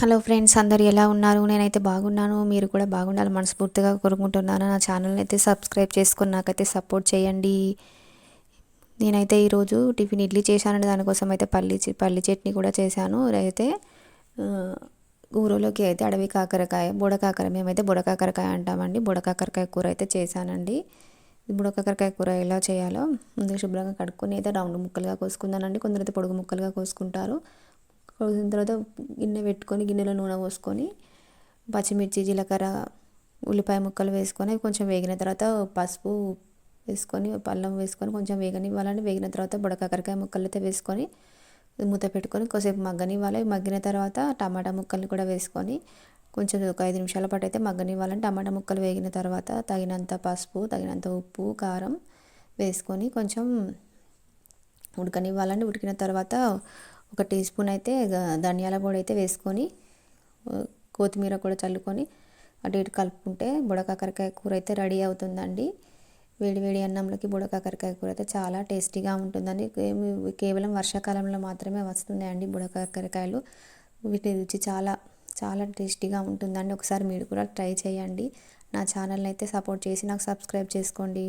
Hello friends అందరు ఎలా ఉన్నారు? నేనైతే బాగున్నాను. మీరు కూడా బాగుండాలి మనస్ఫూర్తిగా కోరుకుంటున్నాను. నా ఛానల్ని అయితే సబ్స్క్రైబ్ చేసుకుని నాకైతే సపోర్ట్ చేయండి. నేనైతే ఈరోజు టిఫిన్ ఇడ్లీ చేశానండి. దానికోసం అయితే పల్లి పల్లి చట్నీ కూడా చేశాను. అయితే ఊరలోకి అయితే అడవి కాకరకాయ బుడకాకర మేమైతే బుడకాకరకాయ అంటామండి. బుడకాకరకాయ కూర అయితే చేశానండి. బుడకాకరకాయ కూర ఎలా చేయాలో ముందుగా శుభ్రంగా కడుక్కొని అయితే రౌండ్ ముక్కలుగా కోసుకుందానండి. కొందరైతే పొడుగు ముక్కలుగా కోసుకుంటారు. కోసిన తర్వాత గిన్నె పెట్టుకొని గిన్నెలో నూనె పోసుకొని పచ్చిమిర్చి జీలకర్ర ఉల్లిపాయ ముక్కలు వేసుకొని కొంచెం వేగిన తర్వాత పసుపు వేసుకొని అల్లం వేసుకొని కొంచెం వేగనివ్వాలండి. వేగిన తర్వాత బుడకాకరకాయ ముక్కలు అయితే వేసుకొని మూత పెట్టుకొని కొద్దిసేపు మగ్గనివ్వాలి. మగ్గిన తర్వాత టమాటా ముక్కల్ని కూడా వేసుకొని కొంచెం ఒక ఐదు నిమిషాల పాటు అయితే మగ్గనివ్వాలని టమాటా ముక్కలు వేగిన తర్వాత తగినంత పసుపు తగినంత ఉప్పు కారం వేసుకొని కొంచెం ఉడకనివ్వాలండి. ఉడికిన తర్వాత ఒక టీ స్పూన్ అయితే ధనియాల పొడి అయితే వేసుకొని కొత్తిమీర కూడా చల్లుకొని అటు ఇటు కలుపుకుంటే బుడకాకరకాయ కూర అయితే రెడీ అవుతుందండి. వేడి వేడి అన్నంలోకి బుడకాకరకాయ కూర అయితే చాలా టేస్టీగా ఉంటుందండి. కేవలం వర్షాకాలంలో మాత్రమే వస్తున్నాయండి బుడకాకరకాయలు. వీటి రుచి చాలా చాలా టేస్టీగా ఉంటుందండి. ఒకసారి మీరు కూడా ట్రై చేయండి. నా ఛానల్ని అయితే సపోర్ట్ చేసి నాకు సబ్స్క్రైబ్ చేసుకోండి.